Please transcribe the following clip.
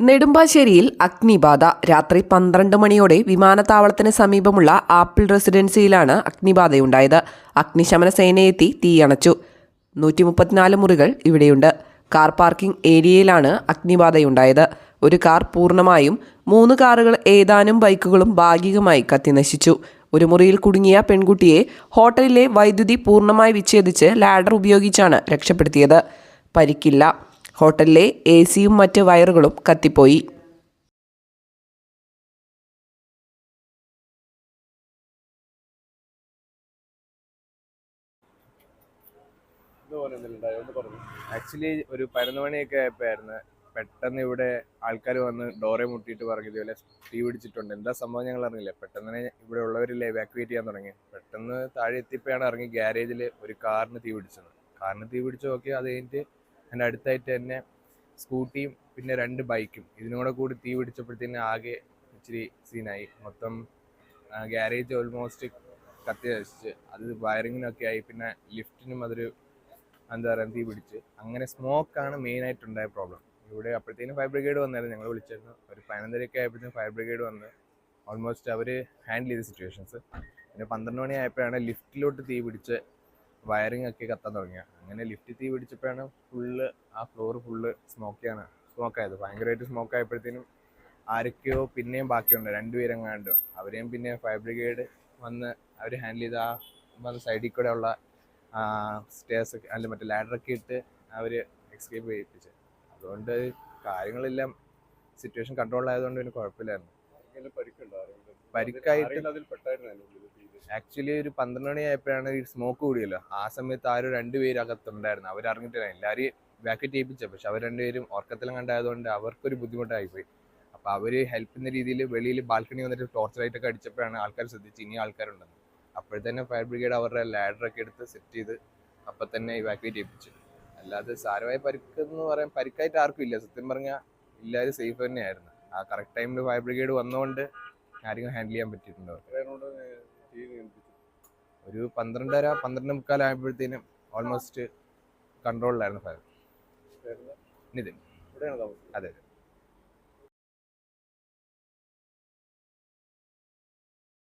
നെടുമ്പാശ്ശേരിയിൽ അഗ്നിബാധ. രാത്രി പന്ത്രണ്ട് മണിയോടെ വിമാനത്താവളത്തിന് സമീപമുള്ള ആപ്പിൾ റെസിഡൻസിയിലാണ് അഗ്നിബാധയുണ്ടായത്. അഗ്നിശമന സേനയെത്തി തീയണച്ചു. നൂറ്റി മുപ്പത്തിനാല് മുറികൾ ഇവിടെയുണ്ട്. കാർ പാർക്കിംഗ് ഏരിയയിലാണ് അഗ്നിബാധയുണ്ടായത്. ഒരു കാർ പൂർണമായും മൂന്ന് കാറുകൾ ഏതാനും ബൈക്കുകളും ഭാഗികമായി കത്തിനശിച്ചു. ഒരു മുറിയിൽ കുടുങ്ങിയ പെൺകുട്ടിയെ ഹോട്ടലിലെ വൈദ്യുതി പൂർണമായി വിച്ഛേദിച്ച് ലാഡർ ഉപയോഗിച്ചാണ് രക്ഷപ്പെടുത്തിയത്. പരിക്കില്ല. ഹോട്ടലിലെ എ സിയും മറ്റ് വയറുകളും കത്തിപ്പോയി. ആക്ച്വലി ഒരു പതിനൊന്ന് മണിയൊക്കെ ആയപ്പോയായിരുന്നു പെട്ടെന്ന് ഇവിടെ ആൾക്കാർ വന്ന് ഡോറെ മുട്ടിയിട്ട് പറഞ്ഞു ഇതുപോലെ തീ പിടിച്ചിട്ടുണ്ട്. എന്താ സംഭവം ഞങ്ങൾ അറിഞ്ഞില്ല. പെട്ടെന്ന് തന്നെ ഇവിടെ ഉള്ളവരില്ലേ എവാക്യുവേറ്റ് ചെയ്യാൻ തുടങ്ങി. പെട്ടെന്ന് താഴെ എത്തിയപ്പോഴാണ് ഇറങ്ങി ഗ്യാരേജിൽ ഒരു കാറിന് തീ പിടിച്ചത്. കാറിന് തീ പിടിച്ച് നോക്കി അത് കഴിഞ്ഞിട്ട് എന്റെ അടുത്തായിട്ട് തന്നെ സ്കൂട്ടിയും പിന്നെ രണ്ട് ബൈക്കും ഇതിനോട് കൂടെ കൂടി തീ പിടിച്ചപ്പോഴത്തേന് ആകെ ഇച്ചിരി സീനായി മൊത്തം ഗ്യാരേജ് ഓൾമോസ്റ്റ് കത്തി നശിച്ച്. അത് വയറിങ്ങിനൊക്കെ ആയി. പിന്നെ ലിഫ്റ്റിനും അതൊരു എന്താ പറയുക തീ പിടിച്ച്. അങ്ങനെ സ്മോക്കാണ് മെയിനായിട്ടുണ്ടായ പ്രോബ്ലം ഇവിടെ അപ്പോഴത്തേനും ഫയർ ബ്രിഗേഡ് വന്നായിരുന്നു. ഞങ്ങൾ വിളിച്ചായിരുന്നു ഒരു പതിനൊന്നരയൊക്കെ ആയപ്പോഴത്തേനും ഫയർ ബ്രിഗേഡ് വന്ന്. ഓൾമോസ്റ്റ് അവർ ഹാൻഡിൽ ചെയ്ത സിറ്റുവേഷൻസ് പിന്നെ പന്ത്രണ്ട് മണി ആയപ്പോഴാണ് ലിഫ്റ്റിലോട്ട് തീ പിടിച്ച് വയറിംഗ് ഒക്കെ കത്താൻ തുടങ്ങിയത് അങ്ങനെ ലിഫ്റ്റ് തീ പിടിച്ചപ്പോഴാണ് ഫുള്ള് ആ ഫ്ലോർ ഫുള്ള് സ്മോക്കിയാണ് സ്മോക്കായത് ഭയങ്കരമായിട്ട് സ്മോക്ക് ആയപ്പോഴത്തേനും ആരൊക്കെയോ പിന്നെയും ബാക്കിയുണ്ട്. രണ്ടുപേരെങ്ങാണ്ട് അവരെയും പിന്നെ ഫയർ ബ്രിഗേഡ് വന്ന് അവർ ഹാൻഡിൽ ചെയ്ത ആ വന്ന സൈഡിൽ കൂടെ ഉള്ള സ്റ്റേഴ്സ് അല്ല മറ്റേ ലാഡറൊക്കെ ഇട്ട് അവർ എക്സ്കേപ്പ് ചെയ്യിപ്പിച്ച്. അതുകൊണ്ട് കാര്യങ്ങളെല്ലാം സിറ്റുവേഷൻ കൺട്രോൾ ആയതുകൊണ്ട് പിന്നെ കുഴപ്പമില്ലായിരുന്നു. പരിക്കായിട്ട് ആക്ച്വലി ഒരു പന്ത്രണ്ട് മണി ആയപ്പോഴാണ് ഈ സ്മോക്ക് കൂടിയല്ലോ. ആ സമയത്ത് ആരും രണ്ടുപേരും അകത്തുണ്ടായിരുന്നു. അവർ അറിഞ്ഞിട്ടില്ല എല്ലാവരും വാക്കറ്റ് ചെയ്യിപ്പിച്ച പക്ഷെ അവർ രണ്ടുപേരും ഉറക്കത്തിലും കണ്ടായതുകൊണ്ട് അവർക്കൊരു ബുദ്ധിമുട്ടായിപ്പോയി. അപ്പോൾ അവർ ഹെൽപ്പ് ചെയ്യുന്ന രീതിയിൽ വെളിയിൽ ബാൽക്കണി വന്നിട്ട് ടോർച്ച് ലൈറ്റ് ഒക്കെ അടിച്ചപ്പോഴാണ് ആൾക്കാർ ശ്രദ്ധിച്ച് ഇനി ആൾക്കാരുണ്ടെന്ന്. അപ്പോഴത്തന്നെ ഫയർ ബ്രിഗേഡ് അവരുടെ ലാഡറൊക്കെ എടുത്ത് സെറ്റ് ചെയ്ത് അപ്പം തന്നെ ഇവാക്യുവേറ്റ് ചെയ്യിപ്പിച്ചു അല്ലാതെ സാരമായ പരിക്കെന്ന് പറയാൻ പരിക്കായിട്ട് ആർക്കും ഇല്ല. സത്യം പറഞ്ഞാൽ എല്ലാവരും സേഫ് തന്നെയായിരുന്നു. ആ കറക്റ്റ് ടൈമിൽ ഫയർ ബ്രിഗേഡ് വന്നുകൊണ്ട് കാര്യങ്ങൾ ഹാൻഡിൽ ചെയ്യാൻ പറ്റിയിട്ടുണ്ട് ഒരു പന്ത്രണ്ടര പന്ത്രണ്ട് മുക്കാലായപ്പോഴത്തേനും ഓൾമോസ്റ്റ് കൺട്രോളിലായിരുന്നു ഫയർ നിതിൻ. അതെ അതെ.